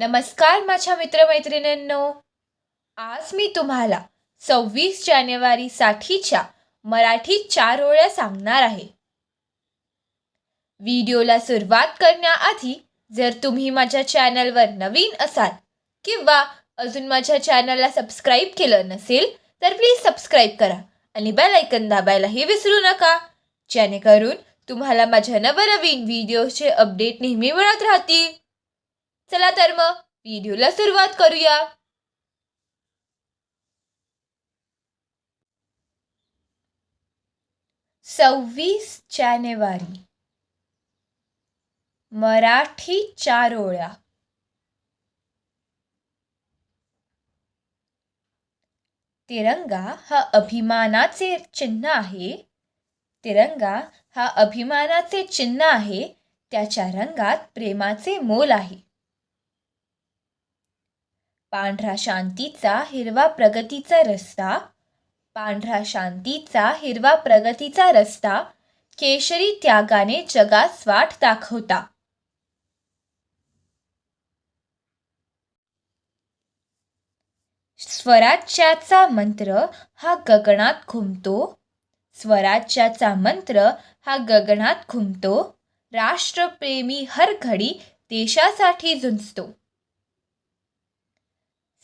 नमस्कार माझ्या मित्रमैत्रिणींनो. आज मी तुम्हाला सव्वीस जानेवारीसाठीच्या मराठी चार ओळ्या सांगणार आहे. व्हिडिओला सुरुवात करण्याआधी जर तुम्ही माझ्या चॅनलवर नवीन असाल किंवा अजून माझ्या चॅनलला सबस्क्राईब केलं नसेल तर प्लीज सबस्क्राईब करा आणि बेल ऐकन दाबायलाही विसरू नका. जेणेकरून तुम्हाला माझ्या नवनवीन व्हिडिओचे अपडेट नेहमी मिळत राहतील. चला तर मग व्हिडिओला सुरुवात करूया. सव्वीस जानेवारी. मराठी चारोळ्या. तिरंगा हा अभिमानाचे चिन्ह आहे. तिरंगा हा अभिमानाचे चिन्ह आहे. त्याच्या रंगात प्रेमाचे मोल आहे. पांढरा शांतीचा हिरवा प्रगतीचा रस्ता पांढरा शांतीचा हिरवा प्रगतीचा रस्ता केशरी त्यागाने जगास स्वाट दाखवता. स्वराज्याचा मंत्र हा गगनात घुमतो स्वराज्याचा मंत्र हा गगनात घुमतो राष्ट्रप्रेमी हर घडी देशासाठी झुंजतो.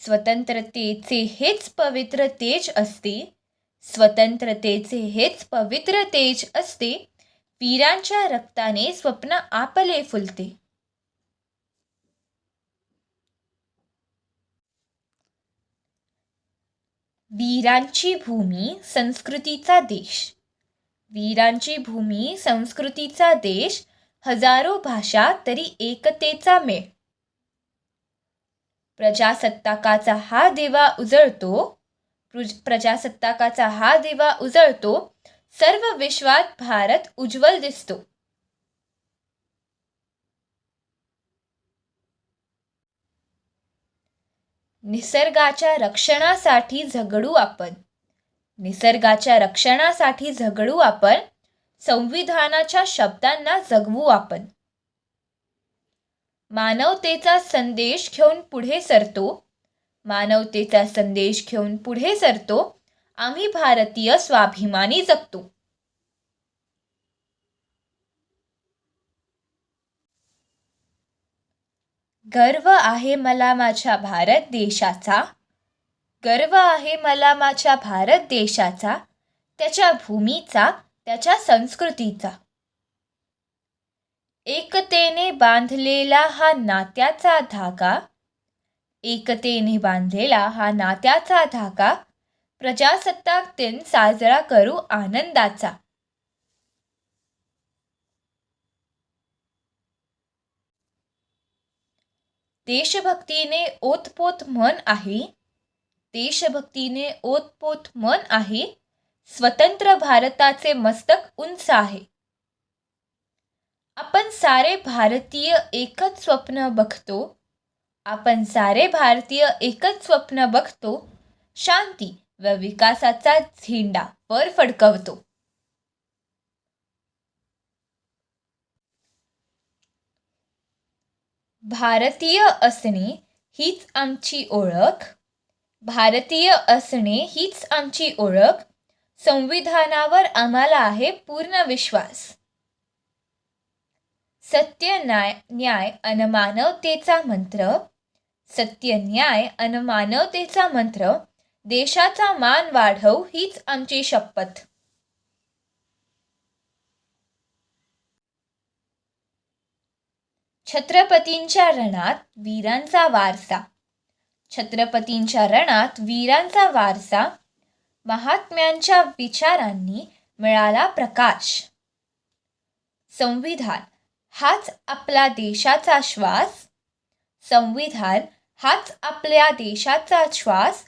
स्वतंत्रतेचे हेच पवित्र तेज असते. स्वतंत्रतेचे हेच पवित्र तेज असते. वीरांच्या रक्ताने स्वप्न आपले फुलते. वीरांची भूमी संस्कृतीचा देश. वीरांची भूमी संस्कृतीचा देश हजारो भाषा तरी एकतेचा मेळ. प्रजासत्ताकाचा हा दिवा उजळतो प्रजासत्ताकाचा हा दिवा उजळतो सर्व विश्वात भारत उज्ज्वल दिसतो. निसर्गाच्या रक्षणासाठी झगडू आपण. निसर्गाच्या रक्षणासाठी झगडू आपण. संविधानाच्या शब्दांना जगवू आपण. मानवतेचा संदेश घेऊन पुढे सरतो. मानवतेचा संदेश घेऊन पुढे सरतो. आम्ही भारतीय स्वाभिमानी जगतो. गर्व आहे मला माझ्या भारत देशाचा. गर्व आहे मला माझ्या भारत देशाचा. त्याच्या भूमीचा त्याच्या संस्कृतीचा. एकतेने बांधलेला हा नात्याचा धागा. एकतेने बांधलेला हा नात्याचा धागा. प्रजासत्ताक दिन साजरा करू आनंदाचा. देशभक्तीने ओतपोत मन आहे. देशभक्तीने ओतपोत मन आहे. स्वतंत्र भारताचे मस्तक उंच आहे. आपण सारे भारतीय एकच स्वप्न बघतो. आपण सारे भारतीय एकच स्वप्न बघतो. शांती व विकासाचा झेंडा वर फडकवतो. भारतीय असणे हीच आमची ओळख. भारतीय असणे हीच आमची ओळख. संविधानावर आम्हाला आहे पूर्ण विश्वास. सत्य न्याय न्याय अन मानवतेचा मंत्र. सत्य न्याय अन मानवतेचा मंत्र. देशाचा मान वाढव हीच आमची शपथ. छत्रपतींच्या रणात वीरांचा वारसा. छत्रपतींच्या रणात वीरांचा वारसा. महात्म्यांच्या विचारांनी मिळाला प्रकाश. संविधान. हाच आपला देशाचा श्वास. संविधान हाच आपल्या देशाचा श्वास.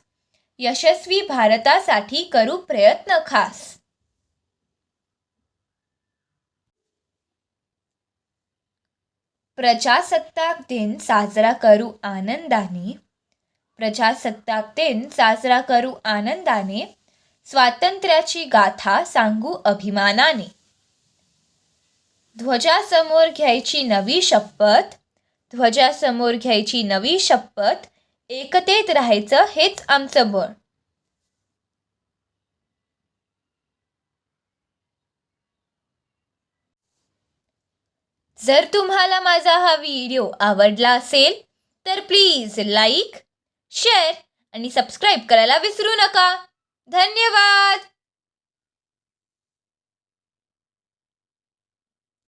यशस्वी भारतासाठी करू प्रयत्न खास. प्रजासत्ताक दिन साजरा करू आनंदाने. प्रजासत्ताक दिन साजरा करू आनंदाने. स्वातंत्र्याची गाथा सांगू अभिमानाने. ध्वजासमोर घ्यायची नवी शपथ ध्वजासमोर घ्यायची नवी शपथ एकतेत राहायचं हेच आमचं बळ जर तुम्हाला माझा हा व्हिडिओ आवडला असेल तर प्लीज लाईक शेअर आणि सबस्क्राईब करायला विसरू नका. धन्यवाद!